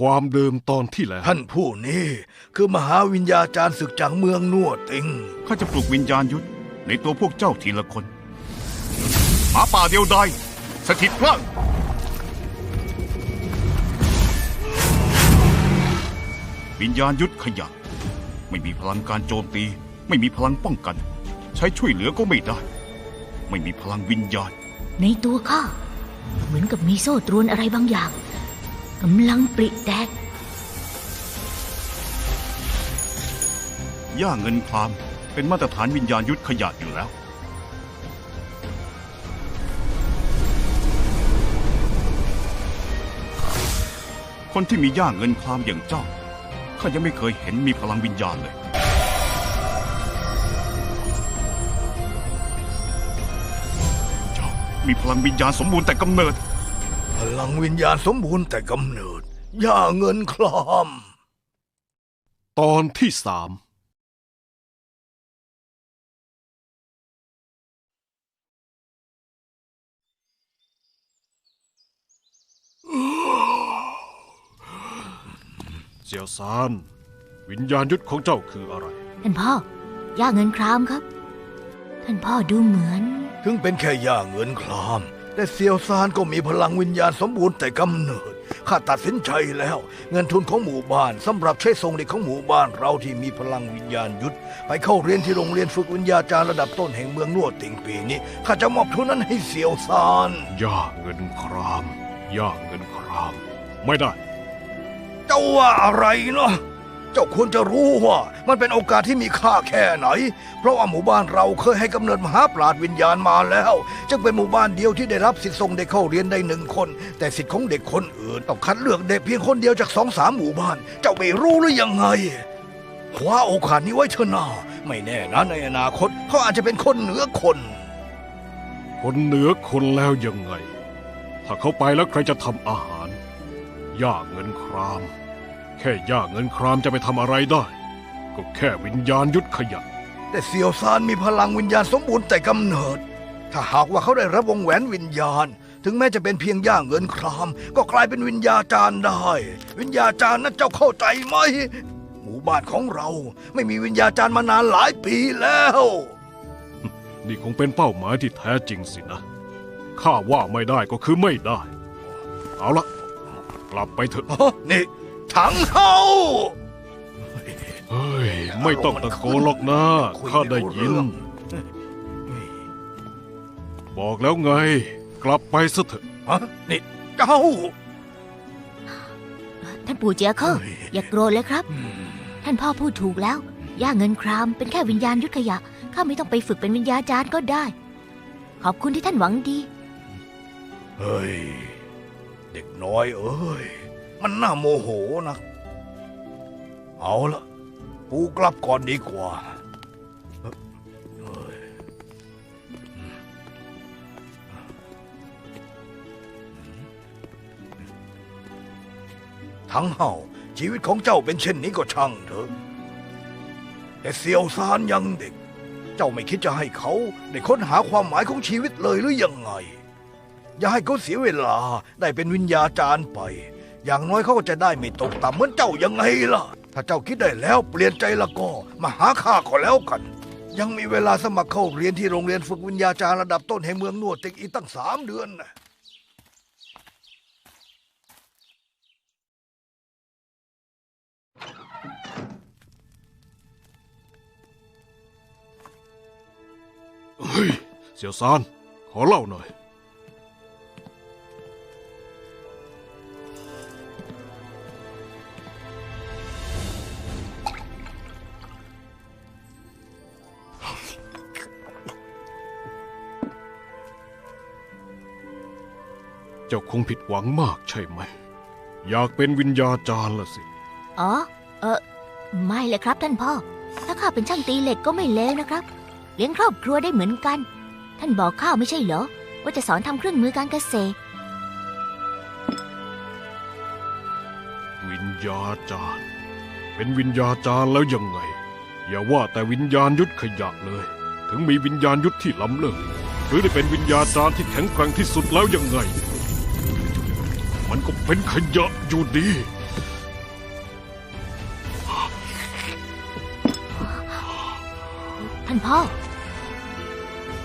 ความเดิมตอนที่แล้ว ท่านผู้นี้คือมหาวิญญาจารย์ศึกจากเมืองนวดติง ข้าจะปลุกวิญญาณยุทธในตัวพวกเจ้าทีละคน หมาป่าเดียวดายสถิตพระวิญญาณยุทธขยะไม่มีพลังการโจมตี ไม่มีพลังป้องกัน ใช้ช่วยเหลือก็ไม่ได้ ไม่มีพลังวิญญาณ ในตัวข้า เหมือนกับมีโซ่ตรวนอะไรบางอย่าง กำลังปริแตก ย่าเงินคลามเป็นมาตรฐานวิญญาณยุทธขยะอยู่แล้ว คนที่มีย่าเงินคลามอย่างเจ้าข้ายังไม่เคยเห็นมีพลังวิญญาณเลย เจ้ามีพลังวิญญาณสมบูรณ์แต่กำเนิด ลังวิญญาณสมบูรณ์แต่กำเนิด ย่าเงินคลามตอนที่สามเสี่ยวซาน วิญญาณยุทธของเจ้าคืออะไร ท่านพ่อย่าเงินครามครับ ท่านพ่อดูเหมือน ถึงเป็นแค่ย่าเงินคลาม แต่เซียวซานก็มีพลังวิญญาณสมบูรณ์แต่กำเนิด ข้าตัดสินใจแล้ว เงินทุนของหมู่บ้านสำหรับใช้ส่งเด็กของหมู่บ้านเราที่มีพลังวิญญาณยุทธไปเข้าเรียนที่โรงเรียนฝึกวิญญาจารย์ระดับต้นแห่งเมืองนวดติงปีนี้ข้าจะมอบทุนนั้นให้เซียวซานย่าเงินครามย่าเงินคราม ไม่ได้ เจ้าว่าอะไรเนาะ เจ้าควรจะรู้ว่ามันเป็นโอกาสที่มีค่าแค่ไหน เพราะว่าหมู่บ้านเราเคยให้กำเนิดมหาปราดวิญญาณมาแล้ว จึงเป็นหมู่บ้านเดียวที่ได้รับสิทธิส่งเด็กเข้าเรียนได้หนึ่งคน แต่สิทธิของเด็กคนอื่นต้องคัดเลือกเด็กเพียงคนเดียวจากสองสามหมู่บ้าน เจ้าไม่รู้หรือยังไงคว้าโอกาสนี้ไว้เถอะนาไม่แน่นะในอนาคตเขาอาจจะเป็นคนเหนือคน คนเหนือคนแล้วยังไง ถ้าเขาไปแล้วใครจะทำอาหารย่าเงินคราม แค่ย่าเงินครามจะไปทำอะไรได้ ก็แค่วิญญาณยุทธขยะ แต่เซียวซานมีพลังวิญญาณสมบูรณ์แต่กำเนิด ถ้าหากว่าเขาได้รับวงแหวนวิญญาณ ถึงแม้จะเป็นเพียงย่างเงินคราม ก็กลายเป็นวิญญาจารย์ได้ วิญญาจารย์นั้นเจ้าเข้าใจไหม หมู่บ้านของเราไม่มีวิญญาจารย์มานานหลายปีแล้ว นี่คงเป็นเป้าหมายที่แท้จริงสินะ ข้าว่าไม่ได้ก็คือไม่ได้ เอาละกลับไปเถอะ นี่ ถังเฮาเฮ้ย ไม่ต้องตะโกนหรอกนะคุยข้าได้ยินไม่รู้เรื่องบอกแล้วไง กลับไปซะเถอะฮะนี่เจ้าท่านปู่เจียเคอร์เฮ้ยอย่าโกรธเลยครับ ท่านพ่อพูดถูกแล้ว ย่าเงินครามเป็นแค่วิญญาณยุทธขยะ ข้าไม่ต้องไปฝึกเป็นวิญญาจารย์ก็ได้ ขอบคุณที่ท่านหวังดี เฮ้ย เด็กน้อยเอ้ย มันน่าโมโหนะ เอาละกูกลับก่อนดีกว่าทั้งเฮาชีวิตของเจ้าเป็นเช่นนี้ก็ช่างเถอะ แต่เซียวซานยังเด็ก เจ้าไม่คิดจะให้เขาได้ค้นหาความหมายของชีวิตเลยหรือยังไง อย่าให้เขาเสียเวลาได้เป็นวิญญาจารย์ไป อย่างน้อยเขาก็จะได้ไม่ตกต่ำเหมือนเจ้ายังไงล่ะ ถ้าเจ้าคิดได้แล้วเปลี่ยนใจละก็มาหาข้าก็แล้วกัน ยังมีเวลาสมัครเข้าเรียนที่โรงเรียนฝึกวิญญาจารระดับต้นแห่งเมืองนวดติกอีกตั้งสามเดือนนะเฮ้ยเสี่ยวซานขอเล่าหน่อย จ้าคงผิดหวังมากใช่ไหม อยากเป็นวิญญาจารย์ละสิ อ๋อ เออไม่เลยครับท่านพ่อ ถ้าข้าเป็นช่างตีเหล็กก็ไม่เลวนะครับ เลี้ยงครอบครัวได้เหมือนกัน ท่านบอกข้าไม่ใช่เหรอ ว่าจะสอนทำเครื่องมือการเกษตร วิญญาจารย์ เป็นวิญญาจารย์แล้วยังไง อย่าว่าแต่วิญญาณยุทธขยะเลย ถึงมีวิญญาณยุทธที่ล้ำเลิศหรือได้เป็นวิญญาจารย์ที่แข็งแกร่งที่สุดแล้วยังไง มันก็เป็นขยะอยู่ดี ท่านพ่อ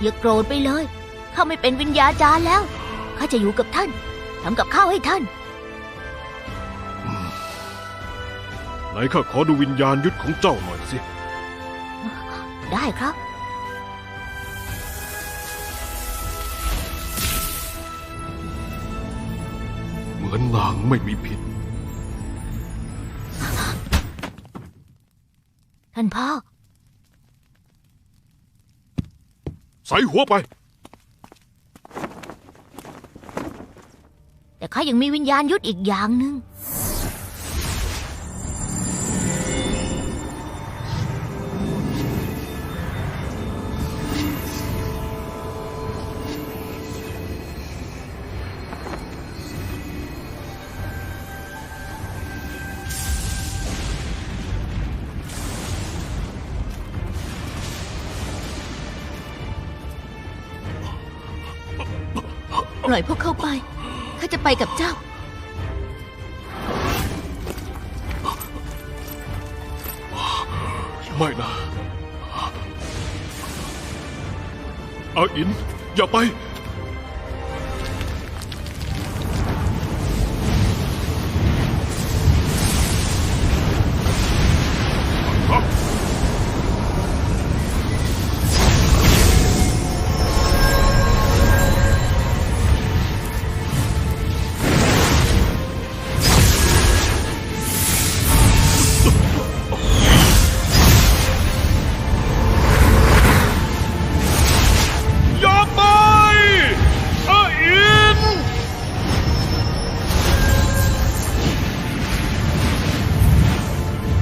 อย่าโกรธไปเลย ข้าไม่เป็นวิญญาจาร์แล้ว ข้าจะอยู่กับท่าน ทำกับข้าวให้ท่าน ไหนข้าขอดูวิญญาณยุทธของเจ้าหน่อยสิ ได้ครับ มือนนางไม่มีผิด ท่านพ่อ ใส่หัวไป แต่ข้ายังมีวิญญาณยุทธอีกอย่างหนึ่ง ปล่อยพวกเขาไป ข้าจะไปกับเจ้า ไม่นะอาอิน อย่าไป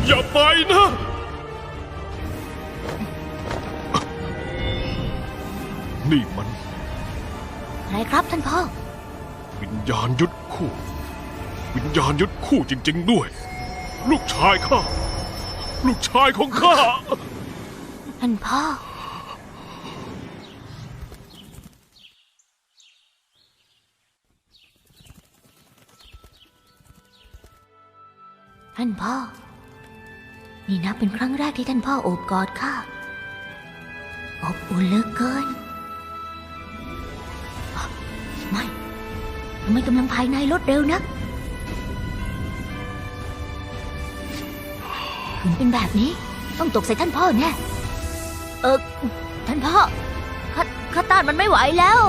อย่าไปนะ นี่มันอะไรครับท่านพ่อ วิญญาณยุทธคู่ วิญญาณยุทธคู่จริง ๆ ด้วย ลูกชายข้า ลูกชายของข้า ท่านพ่อ ท่านพ่อ นี่นับเป็นครั้งแรกที่ท่านพ่อโอบกอดข้าอบอุ่นเหลือเกินไม่ทำไมกำลังภายในลดเร็วนักถึงเป็นแบบนี้ ต้องตกใส่ท่านพ่อแน่เออท่านพ่อข้าข้าต้านมันไม่ไหวแล้ว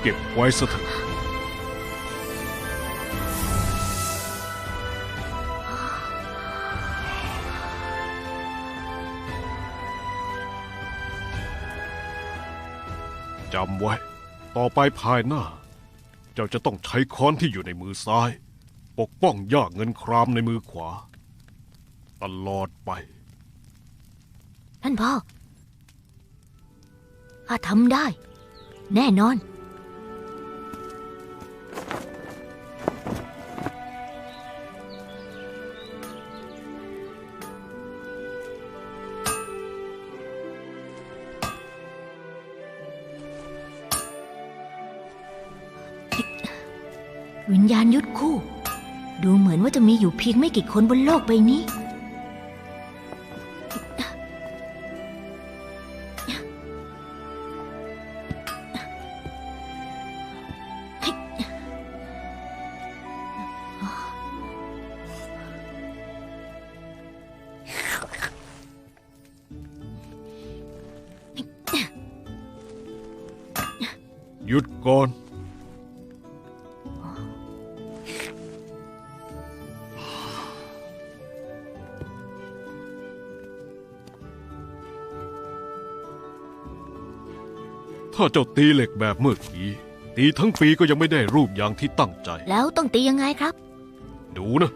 เก็บไว้ซะเถอะ จำไว้ ต่อไปภายหน้า เจ้าจะต้องใช้ค้อนที่อยู่ในมือซ้าย ปกป้องย่าเงินครามในมือขวา ตลอดไป ท่านพ่อข้าทำได้ แน่นอน วิญญาณยุทธคู่ ดูเหมือนว่าจะมีอยู่เพียงไม่กี่คนบนโลกใบนี้ หยุดก่อน ถ้าเจ้าตีเหล็กแบบเมื่อกี้ตีทั้งปีก็ยังไม่ได้รูปอย่างที่ตั้งใจ แล้วต้องตียังไงครับ ดูนะ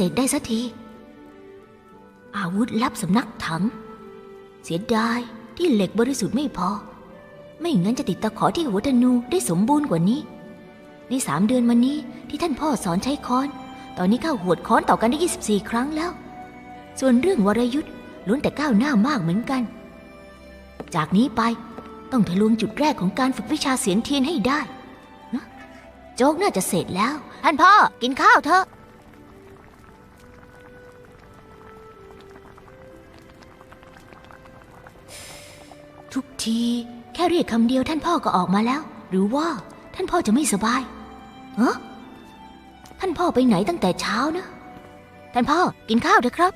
เสร็จได้สักที อาวุธลับสำนักถัง เสียดายที่เหล็กบริสุทธิ์ไม่พอ ไม่งั้นจะติดตะขอที่หัวธนูได้สมบูรณ์กว่านี้ ในสามเดือนมานี้ที่ท่านพ่อสอนใช้ค้อน ตอนนี้ข้าหวดค้อนต่อกันได้ 24 ครั้งแล้ว ส่วนเรื่องวรยุทธ์ล้วนแต่ก้าวหน้ามากเหมือนกัน จากนี้ไปต้องทะลวงจุดแรกของการฝึกวิชาเสียนเทียนให้ได้นะโจ๊กน่าจะเสร็จแล้ว ท่านพ่อกินข้าวเถอะ ทุกทีแค่เรียกคำเดียวท่านพ่อก็ออกมาแล้ว หรือว่าท่านพ่อจะไม่สบายเออท่านพ่อไปไหนตั้งแต่เช้านะ ท่านพ่อกินข้าวเถอะครับ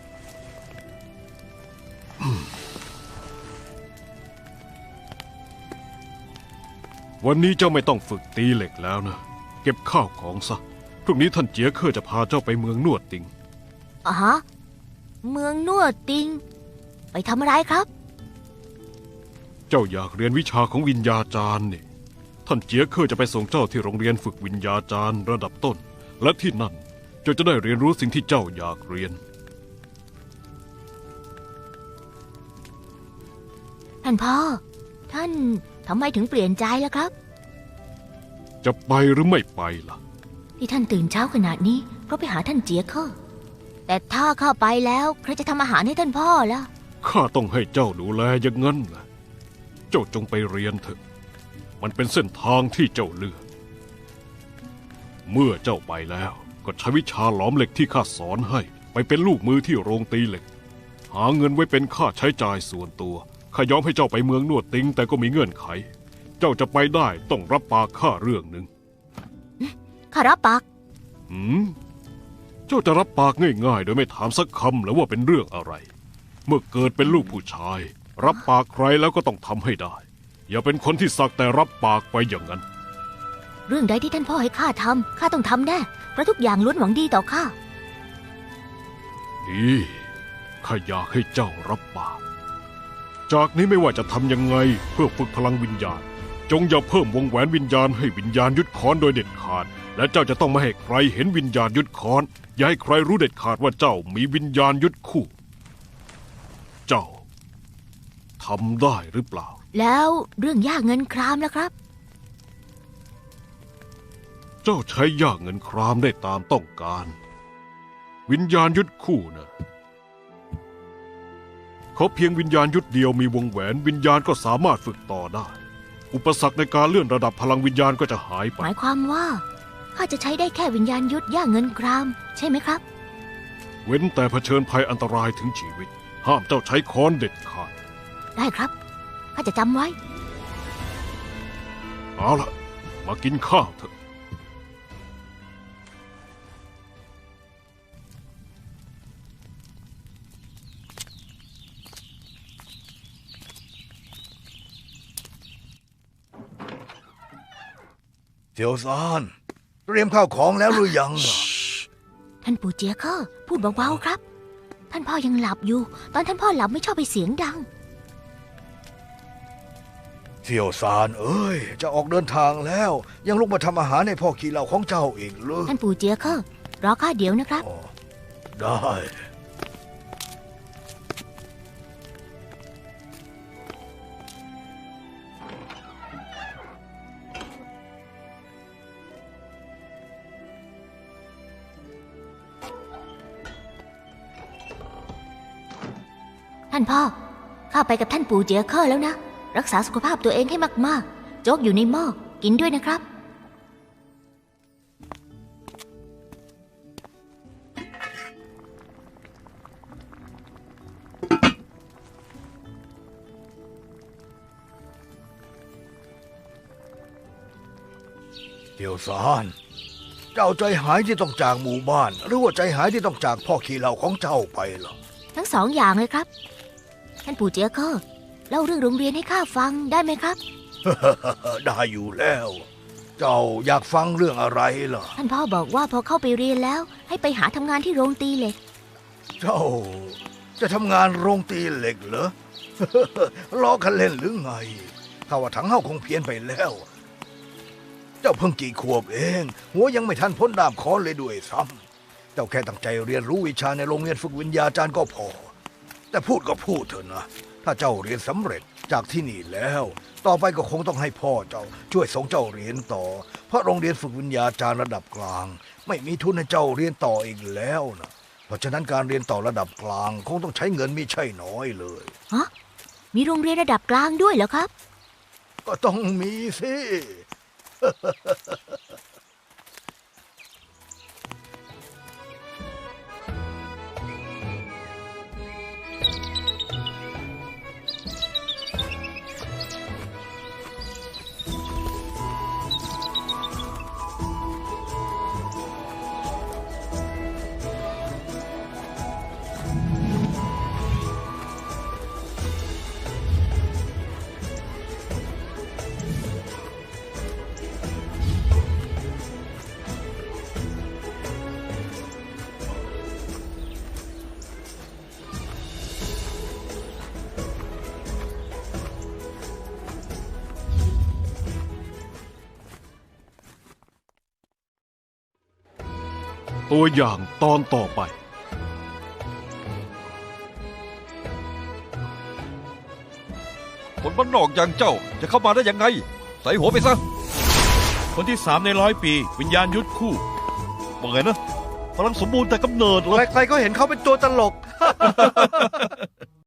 วันนี้เจ้าไม่ต้องฝึกตีเหล็กแล้วนะ เก็บข้าวของซะ พรุ่งนี้ท่านเจียเคอร์จะพาเจ้าไปเมืองนวดติงอ๋อฮะเมืองนวดติง ไปทำอะไรครับ เจ้าอยากเรียนวิชาของวิญญาจารย์นี่ท่านเจียเคอร์จะไปส่งเจ้าที่โรงเรียนฝึกวิญญาจารย์ระดับต้น และที่นั่นเจ้าจะได้เรียนรู้สิ่งที่เจ้าอยากเรียน ท่านพ่อ ท่านทำไมถึงเปลี่ยนใจล่ะครับ จะไปหรือไม่ไปล่ะ ที่ท่านตื่นเช้าขนาดนี้เพราะไปหาท่านเจียเคอร์แต่ถ้าเข้าไปแล้ว ใครจะทำอาหารให้ท่านพ่อล่ะ ข้าต้องให้เจ้าดูแลอย่างนั้นแหละ เจ้าจงไปเรียนเถอะ มันเป็นเส้นทางที่เจ้าเลือก เมื่อเจ้าไปแล้วก็ใช้วิชาหลอมเหล็กที่ข้าสอนให้ ไปเป็นลูกมือที่โรงตีเหล็ก หาเงินไว้เป็นค่าใช้จ่ายส่วนตัว ข้ายอมให้เจ้าไปเมืองนวดติงแต่ก็มีเงื่อนไข เจ้าจะไปได้ต้องรับปากข้าเรื่องหนึ่งข้ารับปาก หืม เจ้าจะรับปากง่ายๆ โดยไม่ถามสักคำแล้วว่าเป็นเรื่องอะไร เมื่อเกิดเป็นลูกผู้ชาย รับปากใครแล้วก็ต้องทำให้ได้ อย่าเป็นคนที่สักแต่รับปากไปอย่างนั้น เรื่องใดที่ท่านพ่อให้ข้าทำข้าต้องทำแน่เพราะทุกอย่างล้วนหวังดีต่อข้าดีข้าอยากให้เจ้ารับปาก จากนี้ไม่ว่าจะทำยังไงเพื่อฝึกพลังวิญญาณ จงอย่าเพิ่มวงแหวนวิญญาณให้วิญญาณยึดค้อนโดยเด็ดขาด และเจ้าจะต้องไม่ให้ใครเห็นวิญญาณยึดค้อน อย่าให้ใครรู้เด็ดขาดว่าเจ้ามีวิญญาณยึดคู่ เจ้า ทำได้หรือเปล่า แล้วเรื่องย่าเงินครามล่ะครับ เจ้าใช้ยากเงินครามได้ตามต้องการ วิญญาณยุดคู่นะเขาเพียงวิญญาณยุดเดียวมีวงแหวนวิญญาณก็สามารถฝึกต่อได้ อุปสรรคในการเลื่อนระดับพลังวิญญาณก็จะหายไป หมายความว่าข้าจะใช้ได้แค่วิญญาณยุทธย่าเงินคราม ใช่ไหมครับ เว้นแต่เผชิญภัยอันตรายถึงชีวิต ห้ามเจ้าใช้ค้อนเด็ดขาด ได้ครับ ข้าจะจำไว้ เอาละมากินข้าวเถอะเซียวซานเตรียมข้าวของแล้วหรือยังล่ะท่านปู่เจียเคอร์พูดเบาๆครับ ท่านพ่อยังหลับอยู่ ตอนท่านพ่อหลับไม่ชอบไปเสียงดัง เซียวซานเอ้ย จะออกเดินทางแล้ว ยังลุกมาทำอาหารให้พ่อขี้เหล่าของเจ้าอีกเลยท่านปู่เจียเคอร์รอข้าเดี๋ยวนะครับอ๋อได้ ท่านพ่อ ข้าไปกับท่านปู่เจียเคอร์แล้วนะ รักษาสุขภาพตัวเองให้มากๆ โจ๊กอยู่ในหม้อกินด้วยนะครับเซียวซานเจ้าใจหายที่ต้องจากหมู่บ้าน หรือว่าใจหายที่ต้องจากพ่อขี้เหล่าของเจ้าไปล่ะทั้งสองอย่างเลยครับ ท่านปู่เจียเคอร์ เล่าเรื่องโรงเรียนให้ข้าฟังได้ไหมครับ ได้อยู่แล้ว เจ้าอยากฟังเรื่องอะไรล่ะท่านพ่อบอกว่าพอเข้าไปเรียนแล้ว ให้ไปหาทำงานที่โรงตีเหล็ก เจ้า จะทำงานโรงตีเหล็กเหรอ ล้อกันเล่นหรือไงถ้าว่าถังเฮาคงเพี้ยนไปแล้ว เจ้าเพิ่งกี่ขวบเอง หัวยังไม่ทันพ้นดาบค้อนเลยด้วยซ้ำเจ้าแค่ตั้งใจเรียนรู้วิชาในโรงเรียนฝึกวิญญาจารย์ก็พอ แต่พูดก็พูดเถอะนะ ถ้าเจ้าเรียนสำเร็จจากที่นี่แล้ว ต่อไปก็คงต้องให้พ่อเจ้าช่วยส่งเจ้าเรียนต่อ เพราะโรงเรียนฝึกวิญญาจารย์ระดับกลาง ไม่มีทุนให้เจ้าเรียนต่ออีกแล้วนะเพราะฉะนั้นการเรียนต่อระดับกลางคงต้องใช้เงินไม่ใช่น้อยเลยฮะมีโรงเรียนระดับกลางด้วยเหรอครับ ก็ต้องมีสิ ตัวอย่างตอนต่อไป คนบ้านนอกอย่างเจ้าจะเข้ามาได้ยังไง ใส่หัวไปซะ คนที่สามในร้อยปี วิญญาณยุทธคู่ว่าไงนะพลังสมบูรณ์แต่กำเนิดเหรอใครๆก็เห็นเขาเป็นตัวตลก